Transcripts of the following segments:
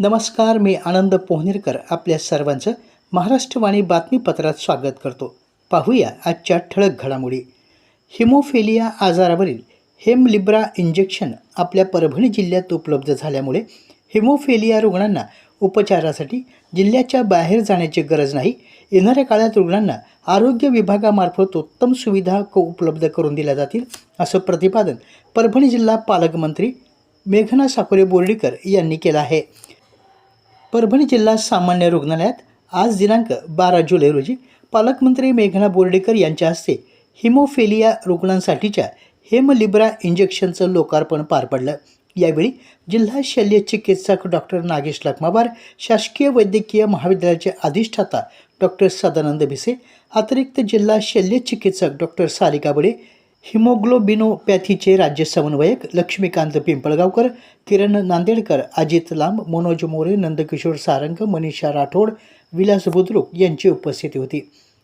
नमस्कार मी आनंद पोहनेरकर आपल्या सर्वांचं महाराष्ट्रवाणी बातमीपत्रात स्वागत करतो. पाहूया आजच्या ठळक घडामोडी. हिमोफेलिया आजारावरील हेमलिब्रा इंजेक्शन आपल्या परभणी जिल्ह्यात उपलब्ध झाल्यामुळे हिमोफेलिया रुग्णांना उपचारासाठी जिल्ह्याच्या बाहेर जाण्याची गरज नाही. येणाऱ्या काळात रुग्णांना आरोग्य विभागामार्फत उत्तम सुविधा क उपलब्ध करून दिल्या जातील असं प्रतिपादन परभणी जिल्हा पालकमंत्री मेघना साकोरे बोर्डीकर यांनी केलं आहे. परभणी जिल्हा सामान्य रुग्णालयात आज दिनांक बारा जुलै रोजी पालकमंत्री मेघना बोर्डेकर यांच्या हस्ते हिमोफेलिया रुग्णांसाठीच्या हेमलिब्रा इंजेक्शनचं लोकार्पण पार पडलं. यावेळी जिल्हा शल्य चिकित्सक डॉक्टर नागेश लखमाबार शासकीय वैद्यकीय महाविद्यालयाचे अधिष्ठाता डॉक्टर सदानंद भिसे अतिरिक्त जिल्हा शल्य चिकित्सक डॉक्टर सारिका बडे हिमोग्लोबिनोपॅथीचे राज्य समन्वयक लक्ष्मीकांत पिंपळगावकर किरण नांदेडकर अजित लांब मनोज मोरे नंदकिशोर सारंग मनीषा राठोड विलास बुद्रुक यांची उपस्थिती होती.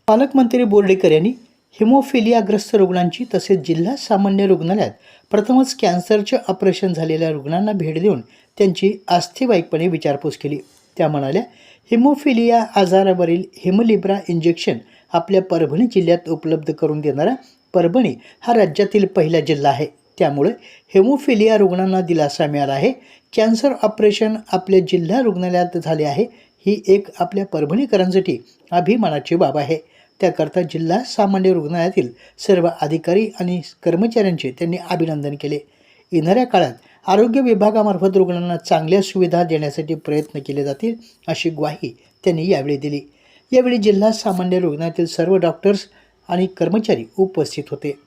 पालकमंत्री बोर्डेकर यांनी हिमोफिलियाग्रस्त रुग्णांची तसेच जिल्हा सामान्य रुग्णालयात प्रथमच कॅन्सरचे ऑपरेशन झालेल्या रुग्णांना भेट देऊन त्यांची आस्थेवाईकपणे विचारपूस केली. त्या म्हणाल्या हिमोफिलिया आजारावरील हिमलिब्रा इंजेक्शन आपल्या परभणी जिल्ह्यात उपलब्ध करून देणारा परभणी हा राज्यातील पहिला जिल्हा आहे. त्यामुळे हेमोफिलिया रुग्णांना दिलासा मिळाला आहे. कॅन्सर ऑपरेशन आपल्या जिल्हा रुग्णालयात झाले आहे. ही एक आपल्या परभणीकरांसाठी अभिमानाची बाब आहे. त्याकरता जिल्हा सामान्य रुग्णालयातील सर्व अधिकारी आणि कर्मचाऱ्यांचे त्यांनी अभिनंदन केले. येणाऱ्या काळात आरोग्य विभागामार्फत रुग्णांना चांगल्या सुविधा देण्यासाठी प्रयत्न केले जातील अशी ग्वाही त्यांनी यावेळी दिली. यावेळी जिल्हा सामान्य रुग्णालयातील सर्व डॉक्टर्स आणि कर्मचारी उपस्थित होते.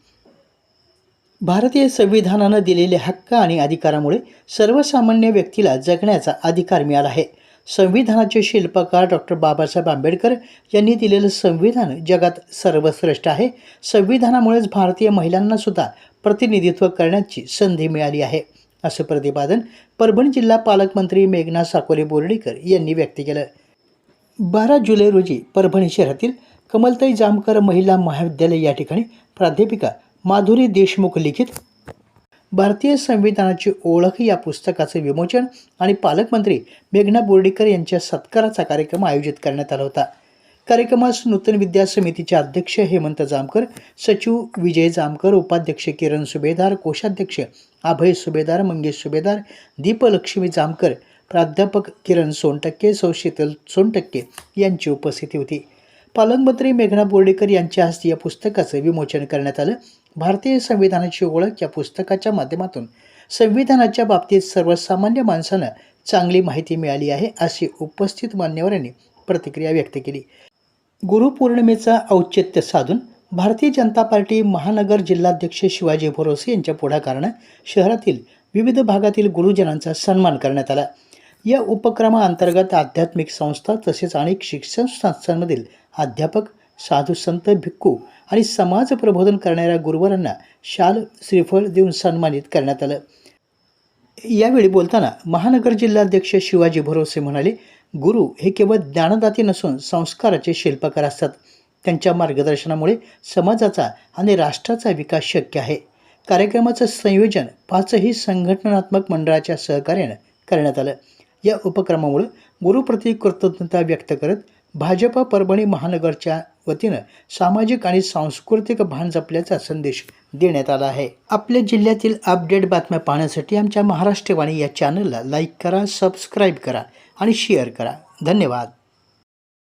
भारतीय संविधानानं दिलेले हक्क आणि अधिकारामुळे सर्वसामान्य व्यक्तीला जगण्याचा अधिकार मिळाला आहे. संविधानाचे शिल्पकार डॉक्टर बाबासाहेब आंबेडकर यांनी दिलेलं संविधान जगात सर्वश्रेष्ठ आहे. संविधानामुळेच भारतीय महिलांनासुद्धा प्रतिनिधित्व करण्याची संधी मिळाली आहे असं प्रतिपादन परभणी जिल्हा पालकमंत्री मेघना साकोले बोर्डीकर यांनी व्यक्त केलं. बारा जुलै रोजी परभणी शहरातील कमलताई जामकर महिला महाविद्यालय या ठिकाणी प्राध्यापिका माधुरी देशमुख लिखित. भारतीय संविधानाची ओळख या पुस्तकाचे विमोचन आणि पालकमंत्री मेघना बोर्डीकर यांच्या सत्काराचा कार्यक्रम आयोजित करण्यात आला होता. कार्यक्रमास नूतन विद्या समितीचे अध्यक्ष हेमंत जामकर सचिव विजय जामकर उपाध्यक्ष किरण सुभेदार कोषाध्यक्ष अभय सुभेदार मंगेश सुभेदार दीपलक्ष्मी जामकर प्राध्यापक किरण सोनटक्के सौ शीतल सोनटक्के यांची उपस्थिती होती. पालकमंत्री मेघना बोर्डेकर यांच्या हस्ते या पुस्तकाचं विमोचन करण्यात आलं. भारतीय संविधानाची ओळख या पुस्तकाच्या माध्यमातून. संविधानाच्या बाबतीत सर्वसामान्य माणसानं चांगली माहिती मिळाली आहे अशी उपस्थित मान्यवरांनी प्रतिक्रिया व्यक्त केली. गुरुपौर्णिमेचा औचित्य साधून भारतीय जनता पार्टी महानगर जिल्हाध्यक्ष शिवाजी भरोसे यांच्या पुढाकारानं शहरातील विविध भागातील गुरुजनांचा सन्मान करण्यात आला. या उपक्रमाअंतर्गत आध्यात्मिक संस्था तसेच अनेक शिक्षण संस्थांमधील अध्यापक साधू संत भिक्खू आणि समाज प्रबोधन करणाऱ्या गुरुवरांना शाल श्रीफळ देऊन सन्मानित करण्यात आलं. यावेळी बोलताना महानगर जिल्हाध्यक्ष शिवाजी भरोसे म्हणाले गुरु हे केवळ ज्ञानदाते नसून संस्काराचे शिल्पकार असतात. त्यांच्या मार्गदर्शनामुळे समाजाचा आणि राष्ट्राचा विकास शक्य आहे. कार्यक्रमाचं संयोजन पाचही संघटनात्मक मंडळाच्या सहकार्यानं करण्यात आलं. या उपक्रमामुळे गुरुप्रती कृतज्ञता व्यक्त करत भाजपा परभणी महानगरच्या वतीनं सामाजिक आणि सांस्कृतिक भान जपल्याचा संदेश देण्यात आला आहे. आपल्या जिल्ह्यातील अपडेट बातम्या पाहण्यासाठी आमच्या महाराष्ट्रवाणी या चॅनलला लाईक करा सबस्क्राईब करा आणि शेअर करा. धन्यवाद.